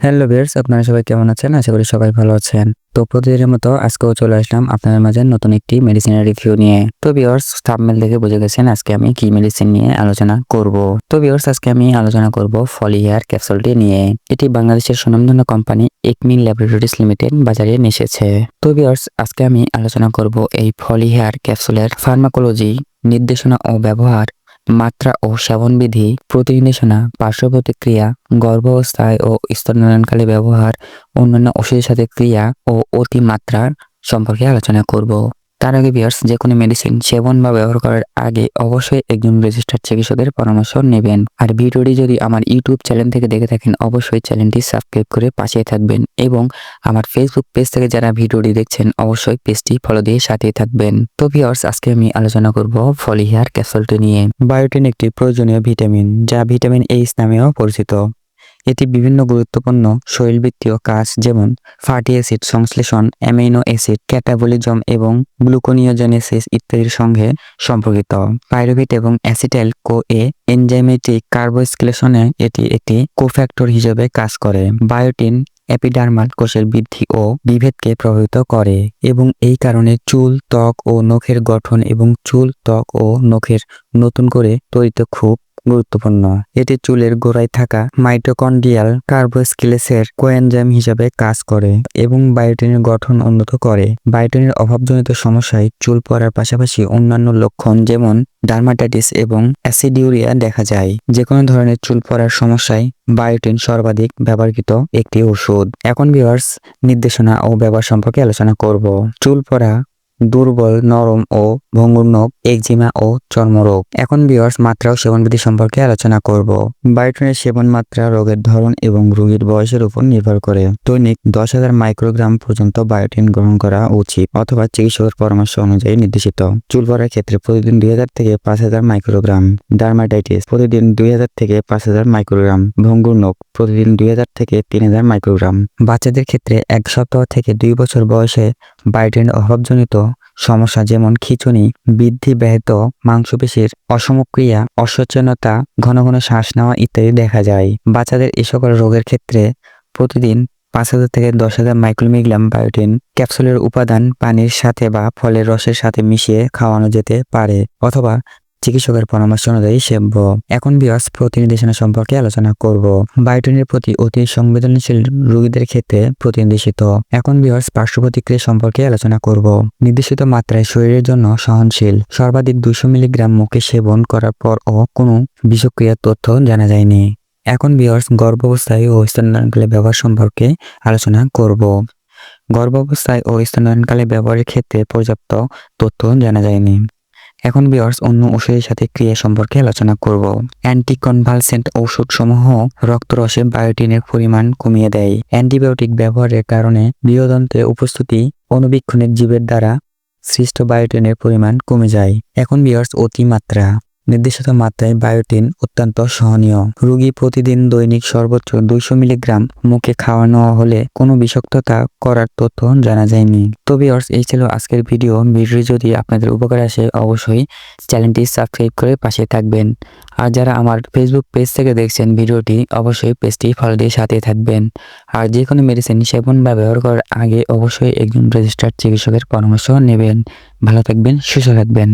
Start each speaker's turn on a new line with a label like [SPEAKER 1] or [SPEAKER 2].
[SPEAKER 1] Hello বিয়ার্স আপনারা সবাই কেমন আছেন? আশা করি সবাই ভালো আছেন। তো প্রতিদিনের মতো আজকেও চলে আসলাম আপনাদের মাঝে নতুন একটি মেডিসিনের রিভিউ নিয়ে। তো বিয়ার্স থাম্বনেল দেখে বুঝে গেছেন আজকে আমি কি মেডিসিন নিয়ে আলোচনা করব। তো বিয়ার্স আজকে আমি আলোচনা করব ফলি হেয়ার ক্যাপসুলটি নিয়ে। এটি বাংলাদেশের সুনামধন্য কোম্পানি একমিন ল্যাবরেটরিজ লিমিটেড বাজারে এসেছে তো বিয়ার্স আজকে আমি আলোচনা করব এই ফলি হেয়ার ক্যাপসুলের ফার্মাকোলজি নির্দেশনা ও ব্যবহার মাত্রা ও সেবনবিধি প্রতিনির্দেশনা পার্শ্ব প্রতিক্রিয়া গর্ভাবস্থায় ও স্তন্যয়নকালে ব্যবহার, অন্যান্য ওষুধের সাথে ক্রিয়া ও অতিমাত্রার সম্পর্কে আলোচনা করব। তার আগে বিয়ার্স যে কোনো মেডিসিন সেবন বা ব্যবহার করার আগে অবশ্যই একজন রেজিস্টার্ড চিকিৎসকের পরামর্শ নেবেন। আর ভিডিওটি যদি আমার ইউটিউব চ্যানেল থেকে দেখে থাকেন, অবশ্যই চ্যানেলটি সাবস্ক্রাইব করে পাশে থাকবেন এবং আমার ফেসবুক পেজ থেকে যারা ভিডিওটি দেখছেন, অবশ্যই পেজটি ফলো দিয়ে সাথেই থাকবেন। তো ভিউয়ার্স আজকে আমি আলোচনা করব ফলি হেয়ার ক্যাপসুলটি নিয়ে। বায়োটিন একটি প্রয়োজনীয় ভিটামিন যা ভিটামিন এইচ নামেও পরিচিত। এটি বিভিন্ন গুরুত্বপূর্ণ শরীরবৃত্তীয় কাজ, যেমন ফ্যাটি অ্যাসিড সংশ্লেষণ অ্যামিনো অ্যাসিড ক্যাটাবলিজম এবং গ্লুকোনিওজেনেসিস ইত্যাদির সঙ্গে সম্পর্কিত। পাইরুভেট এবং অ্যাসিটাইল কো এ এনজাইমেটিক কার্বোস্কিলেশনে এটি একটি কোফ্যাক্টর হিসেবে কাজ করে। বায়োটিন এপিডার্মাল কোষের বৃদ্ধি ও বিভেদকে প্রভাবিত করে এবং এই কারণে চুল, ত্বক ও নখের গঠন এবং চুল, ত্বক ও নখের নতুন করে তৈরিতে খুব গুরুত্বপূর্ণ। এটি চুলের গোড়ায় থাকা মাইটোকন্ড্রিয়াল কার্বোস্কিলেসের কোয়েনজাইম হিসাবে কাজ করে এবং বায়োটিনের গঠন উন্নত করে। বায়োটিনের অভাবজনিত সমস্যায় চুল পড়ার পাশাপাশি অন্যান্য লক্ষণ যেমন ডার্মাটাইটিস এবং অ্যাসিডিউরিয়া দেখা যায়। যে কোনো ধরনের চুল পড়ার সমস্যায় বায়োটিন সর্বাধিক ব্যবহৃত একটি ওষুধ। এখন ভিউয়ার্স, নির্দেশনা ও ব্যবহার সম্পর্কে আলোচনা করব। চুল পড়া দুর্বল, নরম ও ভঙ্গুর নখ একজিমা ও চর্মরোগ। এখন বিয়ার্স মাত্রা ও সেবনবিধি সম্পর্কে আলোচনা করব। বায়োটিনের সেবন মাত্রা রোগের ধরন এবং রোগীর বয়সের উপর নির্ভর করে। দৈনিক দশ হাজার মাইক্রোগ্রাম পর্যন্ত বায়োটিন গ্রহণ করা উচিত অথবা চিকিৎসকের পরামর্শ অনুযায়ী নির্দেশিত। চুল পড়ার ক্ষেত্রে প্রতিদিন দুই হাজার থেকে পাঁচ হাজার মাইক্রোগ্রাম। ডার্মাটাইটিস, প্রতিদিন দুই হাজার থেকে পাঁচ হাজার মাইক্রোগ্রাম। ভঙ্গুর নখ প্রতিদিন দুই হাজার থেকে তিন হাজার মাইক্রোগ্রাম। বাচ্চাদের ক্ষেত্রে এক সপ্তাহ থেকে দুই বছর বয়সে বায়োটিন অভাবজনিত সমস্যা যেমন খিচুনি, বৃদ্ধি ব্যাহত মাংসপেশির অসমক্রিয়া, অসচেতনতা, ঘন ঘন শ্বাস নেওয়া ইত্যাদি দেখা যায়। বাচ্চাদের এ সকল রোগের ক্ষেত্রে প্রতিদিন পাঁচ হাজার থেকে দশ হাজার মাইক্রোমিগ্রাম বায়োটিন ক্যাপসুলের উপাদান পানির সাথে বা ফলের রসের সাথে মিশিয়ে খাওয়ানো যেতে পারে, অথবা চিকিৎসকের পরামর্শ অনুযায়ী সেব্য এখন বিয়াস প্রতিনির্দেশনা সম্পর্কে আলোচনা করব। বায়োটিনের প্রতি অতি সংবেদনশীল রোগীদের ক্ষেত্রে প্রতিনির্দেশিত এখন বিয়াস পার্শ্ব প্রতিক্রিয়া সম্পর্কে আলোচনা করব। নির্দেশিত মাত্রায় শরীরের জন্য সহনশীল, সর্বাধিক দুশো মিলিগ্রাম মুখে সেবন করার পর ও কোনো বিষক্রিয়ার তথ্য জানা যায়নি। এখন বিয়ার্স গর্ভাবস্থায় ও স্তন্যকালে ব্যবহার সম্পর্কে আলোচনা করব। গর্ভাবস্থায় ও স্তন্যকালে ব্যবহারের ক্ষেত্রে পর্যাপ্ত তথ্য জানা যায়নি। এখন বিয়ার্স অন্য ওষুধের সাথে ক্রিয়া সম্পর্কে আলোচনা করব। অ্যান্টিকনভালসেন্ট ঔষধসমূহ রক্তরসে বায়োটিনের পরিমাণ কমিয়ে দেয়। অ্যান্টিবায়োটিক ব্যবহারের কারণে বৃহদন্ত্রে উপস্থিতি অনুবীক্ষণের জীবের দ্বারা সৃষ্ট বায়োটিনের পরিমাণ কমে যায়। এখন বিয়ার্স অতিমাত্রা। নির্দিষ্ট মাত্রায় বায়োটিন অত্যন্ত সহনীয়। রোগী প্রতিদিন দৈনিক সর্বোচ্চ দুইশো মিলিগ্রাম মুখে খাওয়ানো হলে কোনো বিষাক্ততা করার তথ্য জানা যায়নি। তো বিয়ার্স এই ছিল আজকের ভিডিও ভিডিও যদি আপনাদের উপকার আসে, অবশ্যই চ্যানেলটি সাবস্ক্রাইব করে পাশে থাকবেন। আর যারা আমার ফেসবুক পেজ থেকে দেখছেন ভিডিওটি, অবশ্যই পেজটি ফলো দিয়ে সাথে থাকবেন। আর যে কোনো মেডিসিন সেবন বা ব্যবহার করার আগে অবশ্যই একজন রেজিস্টার্ড চিকিৎসকের পরামর্শ নেবেন। ভালো থাকবেন, সুস্থ থাকবেন।